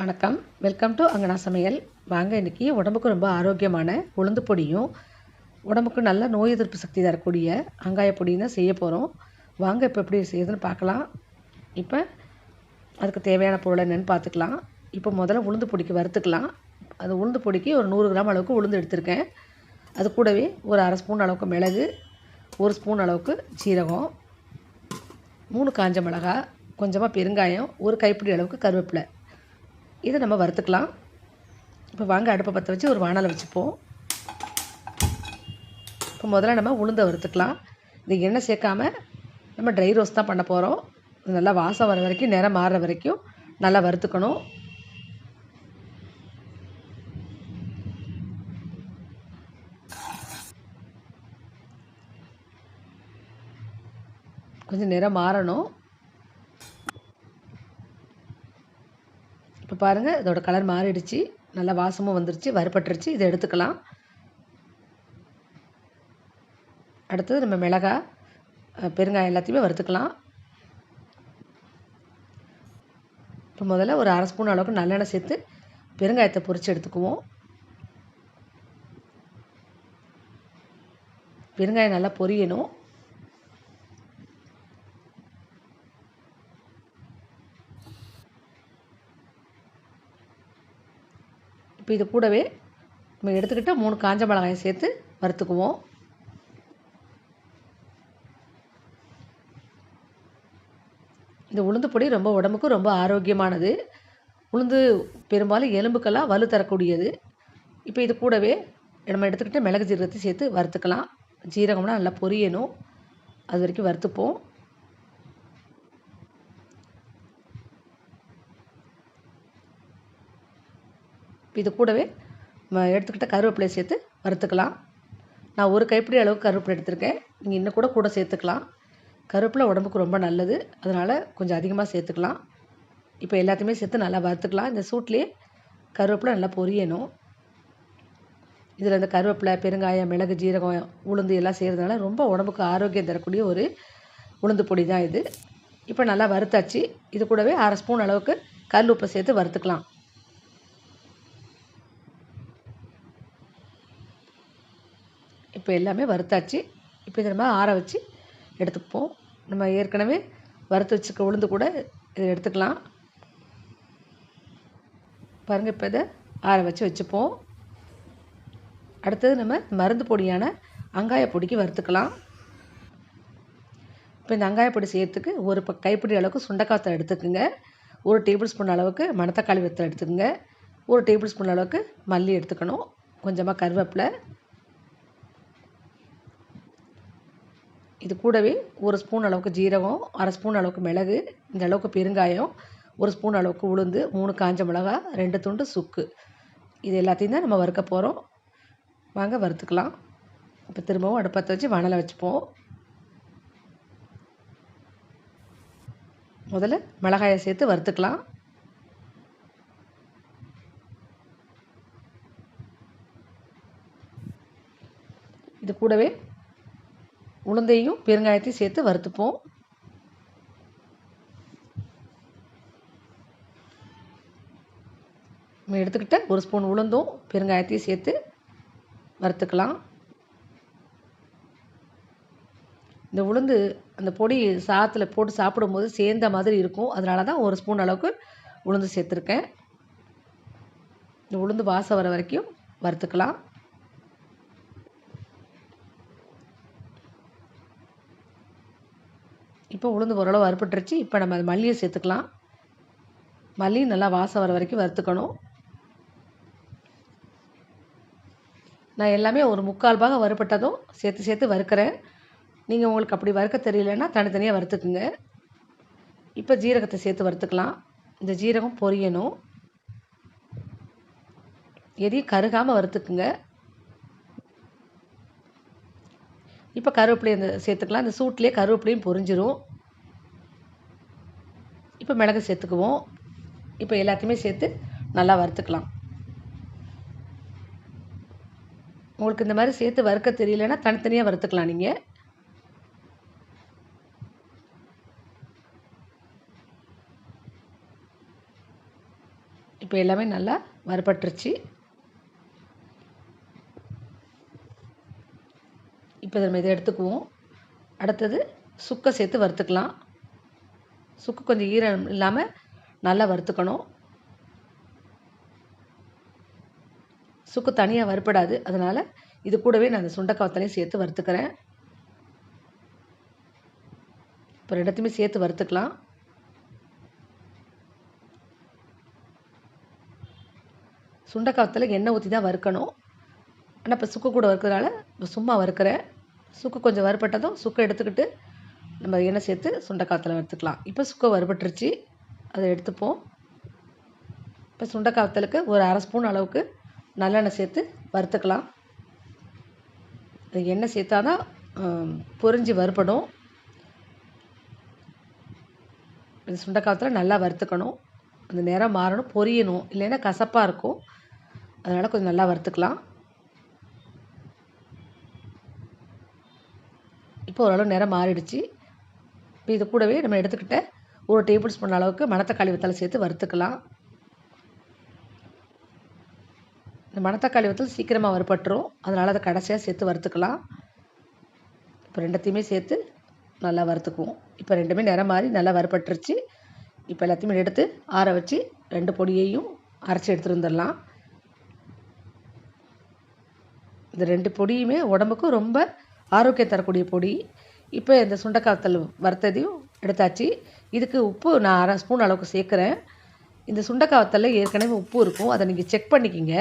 வணக்கம். Welcome to அங்கனா சமையல். வாங்க இன்றைக்கி உடம்புக்கு ரொம்ப ஆரோக்கியமான உளுந்து பொடியும் உடம்புக்கு நல்ல நோய் எதிர்ப்பு சக்தி தரக்கூடிய வெங்காய பொடியும் தான் செய்ய போகிறோம் வாங்க இப்போ எப்படி செய்யுதுன்னு பார்க்கலாம். இப்போ அதுக்கு தேவையான பொருள் என்னென்னு பார்த்துக்கலாம். இப்போ முதல்ல உளுந்து பொடிக்கு வறுத்துக்கலாம். அது உளுந்து பொடிக்கு ஒரு நூறு கிராம் அளவுக்கு உளுந்து எடுத்திருக்கேன். அது கூடவே ஒரு அரை ஸ்பூன் அளவுக்கு மிளகு ஒரு ஸ்பூன் அளவுக்கு சீரகம் மூணு காஞ்ச மிளகா கொஞ்சமாக பெருங்காயம் ஒரு கைப்பிடி அளவுக்கு கருவேப்பிலை. இதை நம்ம வறுத்துக்கலாம். இப்போ வாங்க அடுப்பை பற்ற வச்சு ஒரு வானலை வச்சுப்போம். இப்போ முதல்ல நம்ம உளுந்தை வறுத்துக்கலாம். இந்த எண்ணெய் சேர்க்காம நம்ம ட்ரை ரோஸ்ட் தான் பண்ண போகிறோம் இது நல்லா வாசம் வர வரைக்கும் நிறம் மாறுற வரைக்கும் நல்லா வறுத்துக்கணும். கொஞ்சம் நிறம் மாறணும். இப்போ பாருங்கள் இதோட கலர் மாறிடுச்சு. நல்லா வாசமும் வந்துருச்சு வறுபட்டுருச்சு. இதை எடுத்துக்கலாம். அடுத்தது நம்ம மிளகாய் பெருங்காயம் எல்லாத்தையுமே வறுத்துக்கலாம். இப்போ முதல்ல ஒரு அரை ஸ்பூன் அளவுக்கு நல்லெண்ணெய் சேர்த்து பெருங்காயத்தை பொரித்து எடுத்துக்குவோம். பெருங்காயம் நல்லா பொரியணும். இப்போ இது கூடவே நம்ம எடுத்துக்கிட்ட மூணு காஞ்ச மிளகாயை சேர்த்து வறுத்துக்குவோம். இந்த உளுந்து பொடி ரொம்ப உடம்புக்கு ரொம்ப ஆரோக்கியமானது. உளுந்து பெரும்பாலும் எலும்புக்கெல்லாம் வலு தரக்கூடியது. இப்போ இது கூடவே நம்ம எடுத்துக்கிட்டால் மிளகு ஜீரகத்தை சேர்த்து வறுத்துக்கலாம். ஜீரகம்னா நல்லா பொரியணும். அது வரைக்கும் வறுத்துப்போம். இது கூடவே எடுத்துக்கிட்ட கருவேப்பிலையை சேர்த்து வறுத்துக்கலாம். நான் ஒரு கைப்பிடி அளவுக்கு கருவேப்பிலை எடுத்திருக்கேன். நீங்கள் இன்னும் கூட கூட சேர்த்துக்கலாம். கருவேப்பிலை உடம்புக்கு ரொம்ப நல்லது. அதனால் கொஞ்சம் அதிகமாக சேர்த்துக்கலாம். இப்போ எல்லாத்தையுமே சேர்த்து நல்லா வறுத்துக்கலாம். இந்த சூட்லேயே கருவேப்பிலை நல்லா பொரியணும். இதில் இந்த கருவேப்பிலை பெருங்காயம் மிளகு ஜீரகம் உளுந்து எல்லாம் செய்கிறதுனால ரொம்ப உடம்புக்கு ஆரோக்கியம் தரக்கூடிய ஒரு உளுந்து பொடி தான் இது. இப்போ நல்லா வறுத்தாச்சு. இது கூடவே அரை ஸ்பூன் அளவுக்கு கல் உப்பை சேர்த்து வறுத்துக்கலாம். இப்போ எல்லாமே வறுத்தாச்சு. இப்போ இதை நம்ம ஆற வச்சு எடுத்துப்போம். நம்ம ஏற்கனவே வறுத்து வச்சுக்க உளுந்து கூட இதை எடுத்துக்கலாம். பாருங்கள் இப்போ இதை ஆற வச்சு வச்சுப்போம். அடுத்தது நம்ம மருந்து பொடியான அங்காய பொடிக்கு வறுத்துக்கலாம். இப்போ இந்த அங்காய பொடி செய்யறதுக்கு ஒரு ப கைப்பிடி அளவுக்கு சுண்டைக்காய்த்தல் எடுத்துக்கோங்க. ஒரு டேபிள் ஸ்பூன் அளவுக்கு மணத்தக்காளி வெத்தலை எடுத்துக்கோங்க. ஒரு டேபிள் ஸ்பூன் அளவுக்கு மல்லி எடுத்துக்கணும். கொஞ்சமாக கருவேப்பிலை இது கூடவே ஒரு ஸ்பூன் அளவுக்கு ஜீரகம் அரை ஸ்பூன் அளவுக்கு மிளகு இந்த அளவுக்கு பெருங்காயம் ஒரு ஸ்பூன் அளவுக்கு உளுந்து மூணு காஞ்ச மிளகாய் ரெண்டு துண்டு சுக்கு. இது எல்லாத்தையும் தான் நம்ம வறுக்க போகிறோம் வாங்க வறுத்துக்கலாம். இப்போ திரும்பவும் அடுப்பத்தை வச்சு வணலை வச்சுப்போம். முதல்ல மிளகாயை சேர்த்து வறுத்துக்கலாம். இது கூடவே உளுந்தையும் பெருங்காயத்தையும் சேர்த்து வறுத்துப்போம். நம்ம எடுத்துக்கிட்ட ஒரு ஸ்பூன் உளுந்தும் பெருங்காயத்தையும் சேர்த்து வறுத்துக்கலாம். இந்த உளுந்து அந்த பொடி சாத்தில் போட்டு சாப்பிடும்போது சேர்ந்த மாதிரி இருக்கும். அதனால தான் ஒரு ஸ்பூன் அளவுக்கு உளுந்து சேர்த்துருக்கேன். இந்த உளுந்து வாசம் வர வரைக்கும் வறுத்துக்கலாம். இப்போ உளுந்து ஓரளவு வறுப்பட்டுருச்சு இப்போ நம்ம அது மல்லியை சேர்த்துக்கலாம். மல்லி நல்லா வாசம் வர வரைக்கும் வறுத்துக்கணும். நான் எல்லாமே ஒரு முக்கால் பாகம் வறுப்பட்டதும் சேர்த்து சேர்த்து வறுக்கிறேன். நீங்கள் உங்களுக்கு அப்படி வறுக்க தெரியலன்னா தனித்தனியாக வறுத்துக்குங்க. இப்போ ஜீரகத்தை சேர்த்து வறுத்துக்கலாம். இந்த ஜீரகம் பொரியணும். எதையும் கருகாமல் வறுத்துக்குங்க. இப்போ கருவேப்பிலையை சேர்த்துக்கலாம். இந்த சூட்லேயே கருவேப்பிலையும் பொரிஞ்சிரும். இப்போ மிளகு சேர்த்துக்குவோம். இப்போ எல்லாத்தையுமே சேர்த்து நல்லா வறுத்துக்கலாம். உங்களுக்கு இந்த மாதிரி சேர்த்து வறுக்க தெரியலன்னா தனித்தனியாக வறுத்துக்கலாம் நீங்கள் இப்போ எல்லாமே நல்லா வறுபட்டுருச்சு. இப்போ நம்ம இதை எடுத்துக்குவோம். அடுத்தது சுக்கை சேர்த்து வறுத்துக்கலாம். சுக்கு கொஞ்சம் ஈரம் இல்லாமல் நல்லா வறுத்துக்கணும். சுக்கு தனியாக வறுப்படாது. அதனால் இது கூடவே நான் அந்த சுண்டக்காவத்தலையும் சேர்த்து வறுத்துக்கிறேன். இப்போ ரெண்டத்தையுமே சேர்த்து வறுத்துக்கலாம். சுண்டைக்காவத்தில் எண்ணெய் ஊற்றி தான் வறுக்கணும். ஆனால் இப்போ சுக்கு கூட வறுக்கிறதுனால இப்போ சும்மா வறுக்கிறேன். சுக்கு கொஞ்சம் வறுப்பட்டதும் சுக்கு எடுத்துக்கிட்டு நம்ம எண்ணெய் சேர்த்து சுண்டைக்காத்தில் வறுத்துக்கலாம். இப்போ சுக்கை வறுபட்டுருச்சு. அதை எடுத்துப்போம். இப்போ சுண்டைக்காத்தலுக்கு ஒரு அரை ஸ்பூன் அளவுக்கு நல்லெண்ணெய் சேர்த்து வறுத்துக்கலாம். எண்ணெய் சேர்த்தா தான் பொரிஞ்சு வறுப்படும் இந்த சுண்டைக்காத்தில் நல்லா வறுத்துக்கணும். அந்த நிறம் மாறணும் பொரியணும். இல்லைன்னா கசப்பாக இருக்கும். அதனால் கொஞ்சம் நல்லா வறுத்துக்கலாம். இப்போ ஓரளவு நிறம் மாறிடுச்சு. இப்போ இது கூடவே நம்ம எடுத்துக்கிட்ட ஒரு டேபிள் ஸ்பூன் அளவுக்கு மணத்தக்காளி வத்தல் சேர்த்து வறுத்துக்கலாம். இந்த மணத்தக்காளி வத்தல் சீக்கிரமாக வறுபட்டுரும். அதனால் அதை கடைசியாக சேர்த்து வறுத்துக்கலாம். இப்போ ரெண்டுத்தையுமே சேர்த்து நல்லா வறுத்துக்குவோம். இப்போ ரெண்டுமே நிறம் மாறி நல்லா வறுபட்டுருச்சு. இப்போ எல்லாத்தையுமே எடுத்து ஆற வச்சு ரெண்டு பொடியையும் அரைச்சி எடுத்துகிட்டு வந்துடலாம். இந்த ரெண்டு பொடியுமே உடம்புக்கு ரொம்ப ஆரோக்கியம் தரக்கூடிய பொடி. இப்போ இந்த சுண்டைக்காத்தல் வறுத்ததையும் எடுத்தாச்சு. இதுக்கு உப்பு நான் அரை ஸ்பூன் அளவுக்கு சேர்க்குறேன். இந்த சுண்டைக்காவத்தலில் ஏற்கனவே உப்பு இருக்கும். அதை நீங்கள் செக் பண்ணிக்கிங்க.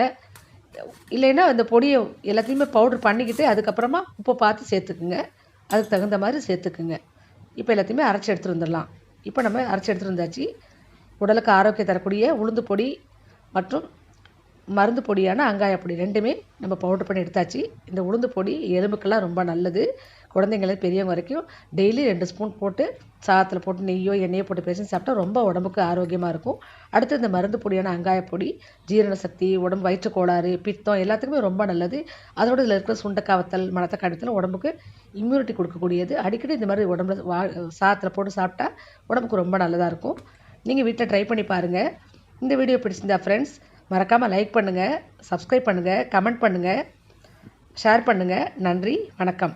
இல்லைன்னா இந்த பொடியை எல்லாத்தையுமே பவுட்ரு பண்ணிக்கிட்டு அதுக்கப்புறமா உப்பை பார்த்து சேர்த்துக்குங்க. அதுக்கு தகுந்த மாதிரி சேர்த்துக்குங்க. இப்போ எல்லாத்தையுமே அரைச்சி எடுத்துகிட்டு வந்துடலாம். இப்போ நம்ம அரைச்சி எடுத்துகிட்டு வந்தாச்சு. உடலுக்கு ஆரோக்கியம் தரக்கூடிய உளுந்து பொடி மற்றும் மருந்து பொடியான அங்காய பொடி ரெண்டுமே நம்ம பவுடர் பண்ணி எடுத்தாச்சு. இந்த உளுந்து பொடி எலும்புக்கெல்லாம் ரொம்ப நல்லது. குழந்தைங்கள பெரியவங்க வரைக்கும் டெய்லி ரெண்டு ஸ்பூன் போட்டு சாதத்தில் போட்டு நெய்யோ எண்ணெயோ போட்டு பேசி சாப்பிட்டா ரொம்ப உடம்புக்கு ஆரோக்கியமாக இருக்கும். அடுத்து இந்த மருந்து பொடியான அங்காய பொடி ஜீரண சக்தி உடம்பு வயிற்று கோளாறு பித்தம் எல்லாத்துக்குமே ரொம்ப நல்லது. அதோட இதில் இருக்கிற சுண்டக்காவத்தல் மணத்தக்காயத்தில் உடம்புக்கு இம்யூனிட்டி கொடுக்கக்கூடியது. அடிக்கடி இந்த மாதிரி உடம்புல வா சாதத்தில் போட்டு சாப்பிட்டா உடம்புக்கு ரொம்ப நல்லதாக இருக்கும். நீங்கள் வீட்டில் ட்ரை பண்ணி பாருங்கள் இந்த வீடியோ பிடிச்சிருந்தா ஃப்ரெண்ட்ஸ் மறக்காமல் லைக் பண்ணுங்கள் சப்ஸ்கிரைப் பண்ணுங்கள் கமெண்ட் பண்ணுங்கள் ஷேர் பண்ணுங்கள் நன்றி வணக்கம்.